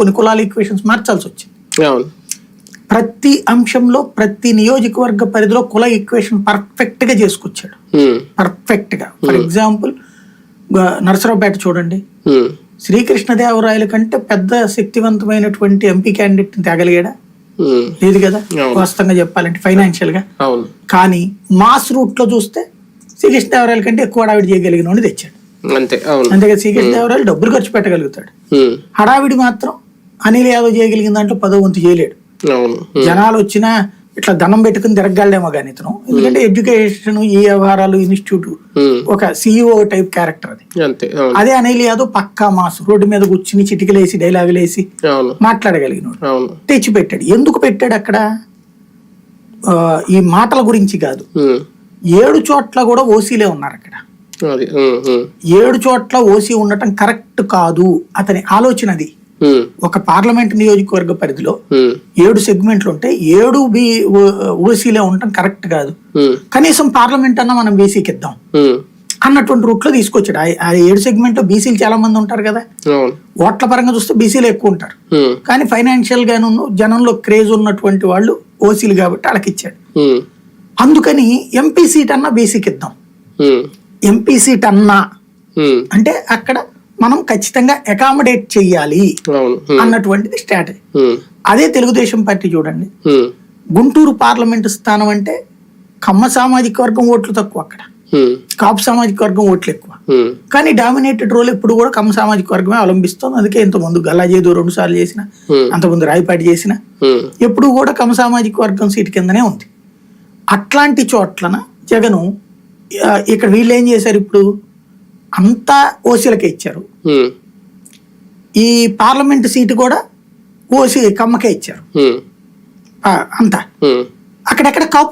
కొన్ని కులాల ఈక్వేషన్స్ మార్చాల్సి వచ్చింది. ప్రతి అంశంలో ప్రతి నియోజకవర్గ పరిధిలో కుల ఈక్వేషన్ పర్ఫెక్ట్గా చేసుకొచ్చాడు పర్ఫెక్ట్గా ఫర్ ఎగ్జాంపుల్ నరసరావుపేట చూడండి. శ్రీకృష్ణదేవరాయల కంటే పెద్ద శక్తివంతమైనటువంటి ఎంపీ క్యాండిడేట్ తేగలిగాడా? లేదు కదా. వాస్తవంగా చెప్పాలంటే ఫైనాన్షియల్గా కానీ మాస్ రూట్లో చూస్తే శ్రీకృష్ణదేవరాయల కంటే ఎక్కువ హడావిడి చేయగలిగిన తెచ్చాడు. అంతే. అంతేగా శ్రీకృష్ణదేవరాయలు డబ్బులు ఖర్చు పెట్టగలుగుతాడు. హడావిడి మాత్రం అనిల్ యాదవ్ చేయగలిగిన దాంట్లో పదో వంతు చేయలేడు. జనాలు వచ్చినా ఇట్లా దండం పెట్టుకుని తిరగలడేమో కానీ ఇతను. ఎందుకంటే ఎడ్యుకేషన్ ఈ వ్యవహారాలు ఇన్స్టిట్యూట్ ఒక సిఇఓ టైప్ క్యారెక్టర్ అది. అదే అనిల్ యాదవ్ పక్కా మాస్ రోడ్డు మీద కూర్చుని చిటికలేసి డైలాగులు వేసి అవును. మాట్లాడగలిగినాడు. తెచ్చి పెట్టాడు. ఎందుకు పెట్టాడు అక్కడ? ఆ, ఈ మాటల గురించి కాదు. ఏడు చోట్ల కూడా ఓసీలే ఉన్నారు అక్కడ. ఏడు చోట్ల ఓసీ ఉండటం కరెక్ట్ కాదు. అతని ఆలోచన అది. ఒక పార్లమెంట్ నియోజకవర్గ పరిధిలో ఏడు సెగ్మెంట్లు ఉంటే ఏడు బి ఓసీలే ఉండటం కరెక్ట్ కాదు. కనీసం పార్లమెంట్ అన్నా మనం బీసీకి ఇద్దాం అన్నటువంటి రూట్లో తీసుకొచ్చాడు. ఆ- ఏడు సెగ్మెంట్లో బీసీలు చాలా మంది ఉంటారు కదా. ఓట్ల పరంగా చూస్తే బీసీలు ఎక్కువ ఉంటారు. కానీ ఫైనాన్షియల్ గాను జనంలో క్రేజ్ ఉన్నటువంటి వాళ్ళు ఓసీలు కాబట్టి వాళ్ళకి ఇచ్చాడు అందుకని ఎంపీ సీట్ అన్నా బీసీకి ఇద్దాం ఎంపీ సీట్ అన్నా. అంటే అక్కడ మనం ఖచ్చితంగా అకామిడేట్ ఉమ్, అన్నటువంటిది స్ట్రాటజీ అదే తెలుగుదేశం పార్టీ చూడండి. గుంటూరు పార్లమెంటు స్థానం అంటే కమ్మ సామాజిక వర్గం ఓట్లు తక్కువ అక్కడ. కాపు సామాజిక వర్గం ఓట్లు ఎక్కువ. కానీ డామినేటెడ్ రోల్ ఎప్పుడు కూడా కమ్మ సామాజిక వర్గమే అవలంబిస్తుంది. అందుకే ఇంతకుముందు గల్లాజేదు రెండు సార్లు చేసిన. అంతకుముందు రాయపాటి చేసిన ఎప్పుడు కూడా కమ్మ సామాజిక వర్గం సీటు కిందనే ఉంది. అట్లాంటి చోట్లన జగను ఇక్కడ వీళ్ళు ఏం చేశారు ఇప్పుడు? అంతా ఓసీలకే ఇచ్చారు. ఈ పార్లమెంట్ సీటు కూడా ఓసీ కమ్మకే ఇచ్చారు. అంతా. అక్కడెక్కడ కాపు